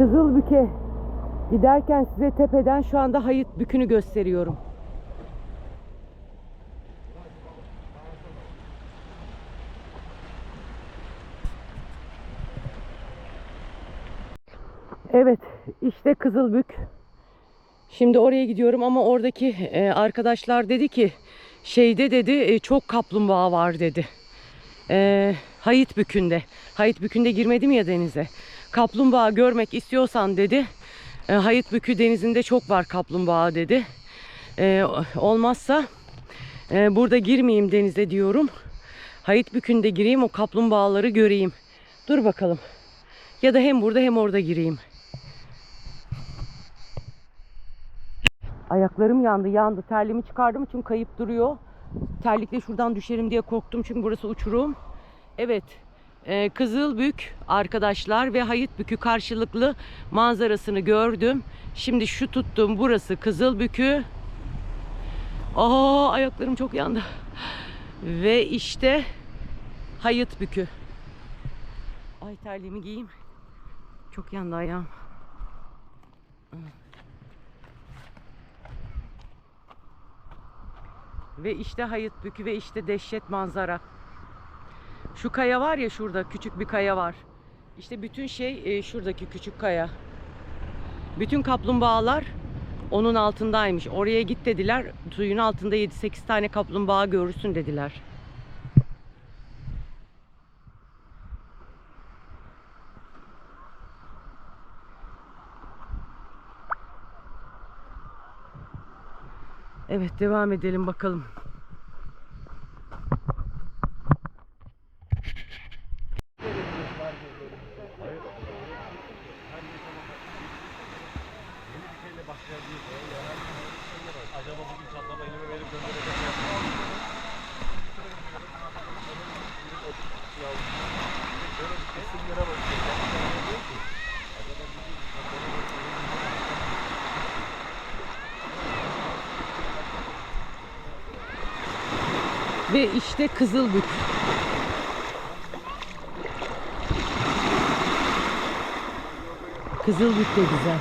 Kızılbük'e giderken size tepeden şu anda Hayıt Bükü'nü gösteriyorum. Evet, işte Kızılbük. Şimdi oraya gidiyorum ama oradaki e, arkadaşlar dedi ki şeyde dedi e, çok kaplumbağa var dedi. E, Hayit Bükü'nde. Hayit Bükü'nde girmedim ya denize. Kaplumbağa görmek istiyorsan dedi. E, Hayit Bükü denizinde çok var kaplumbağa dedi. E, olmazsa e, burada girmeyeyim denize diyorum. Hayit Bükü'nde gireyim o kaplumbağaları göreyim. Dur bakalım. Ya da hem burada hem orada gireyim. Ayaklarım yandı yandı. Terliğimi çıkardım çünkü kayıp duruyor. Terlikle şuradan düşerim diye korktum çünkü burası uçurum. Evet. E, Kızılbük arkadaşlar ve Hayıtbükü karşılıklı manzarasını gördüm. Şimdi şu tuttuğum burası Kızılbükü. Aa ayaklarım çok yandı. Ve işte Hayıtbükü. Ay terliğimi giyeyim. Çok yandı ayağım. Ve işte Hayıtbükü ve işte dehşet manzara. Şu kaya var ya şurada küçük bir kaya var. İşte bütün şey e, şuradaki küçük kaya. Bütün kaplumbağalar onun altındaymış. Oraya git dediler. Suyun altında 7-8 tane kaplumbağa görürsün dediler. Evet devam edelim bakalım. Ve işte Kızılbük. Kızılbük de güzel.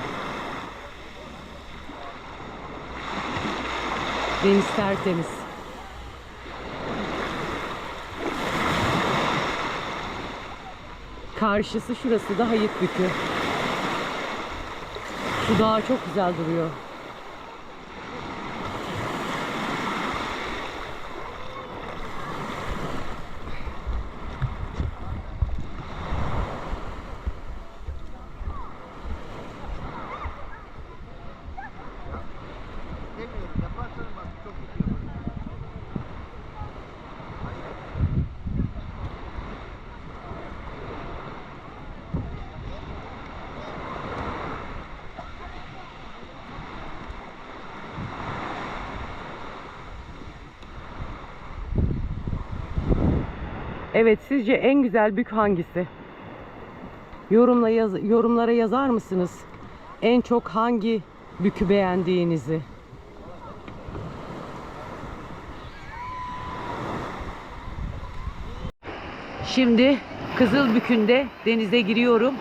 Deniz tertemiz. Karşısı şurası da Hayıtbükü. Şu dağ çok güzel duruyor. Evet sizce en güzel bük hangisi? Yorumla yaz, yorumlara yazar mısınız? En çok hangi bükü beğendiğinizi? Şimdi Kızılbükü'nde denize giriyorum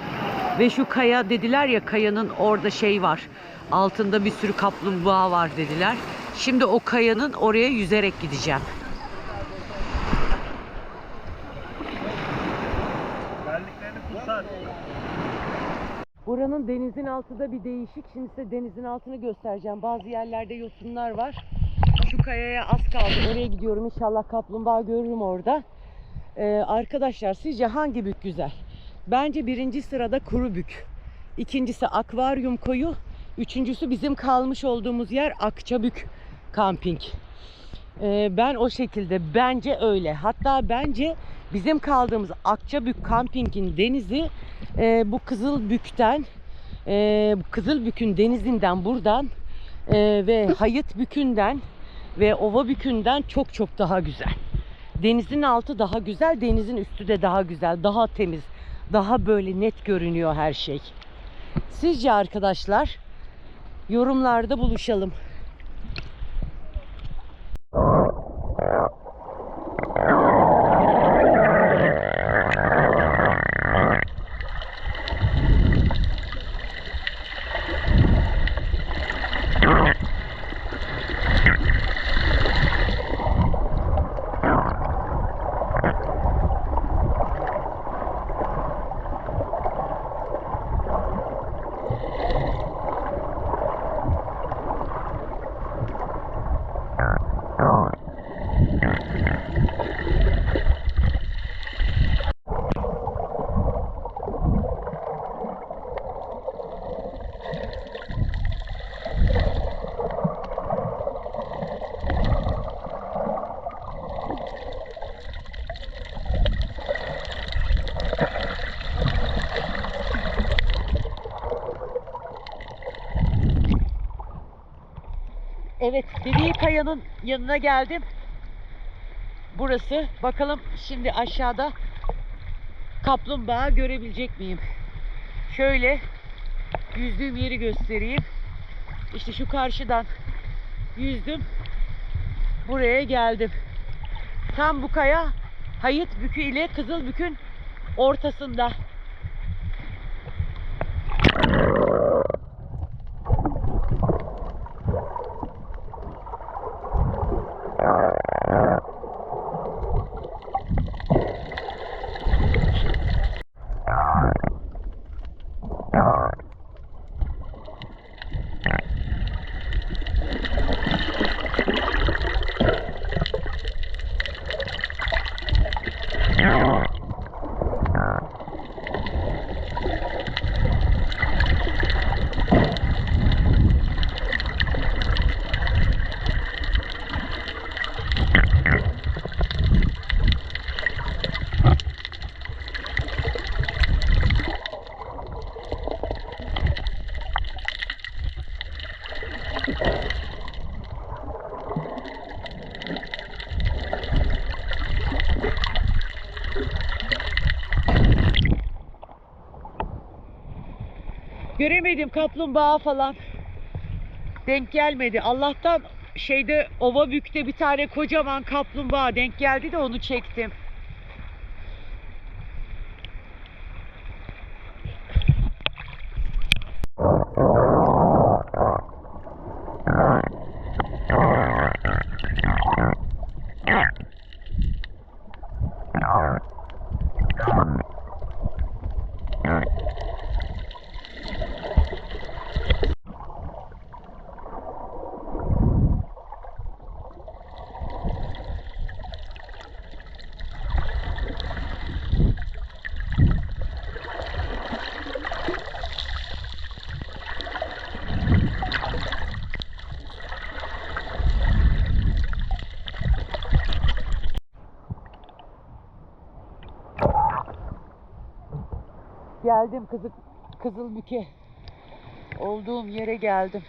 ve şu kaya dediler ya kayanın orada şey var. Altında bir sürü kaplumbağa var dediler. Şimdi o kayanın oraya yüzerek gideceğim. Buranın denizin altı da bir değişik. Şimdi size denizin altını göstereceğim. Bazı yerlerde yosunlar var. Şu kayaya az kaldı. Oraya gidiyorum. İnşallah kaplumbağa görürüm orada. Ee, arkadaşlar sizce hangi bük güzel? Bence birinci sırada kuru bük. İkincisi akvaryum koyu. Üçüncüsü bizim kalmış olduğumuz yer Akçabük Kamping. Ee, ben o şekilde bence öyle. Hatta bence bizim kaldığımız Akçabük Kamping'in denizi e, bu Kızılbük'ten e, bu Kızılbük'ün denizinden buradan e, ve Hayıtbükü'nden ve Ovabükü'nden çok çok daha güzel. Denizin altı daha güzel, denizin üstü de daha güzel, daha temiz, daha böyle net görünüyor her şey. Sizce arkadaşlar yorumlarda buluşalım. Evet, dediği kayanın yanına geldim. Burası. Bakalım şimdi aşağıda kaplumbağa görebilecek miyim? Şöyle yüzdüğüm yeri göstereyim. İşte şu karşıdan yüzdüm. Buraya geldim. Tam bu kaya Hayıt Bükü ile Kızılbükü'nün ortasında. Göremedim kaplumbağa falan. Denk gelmedi. Allah'tan şeyde ova bükte bir tane kocaman kaplumbağa denk geldi de onu çektim. Geldim kızı Kızılbük'e. Olduğum yere geldim.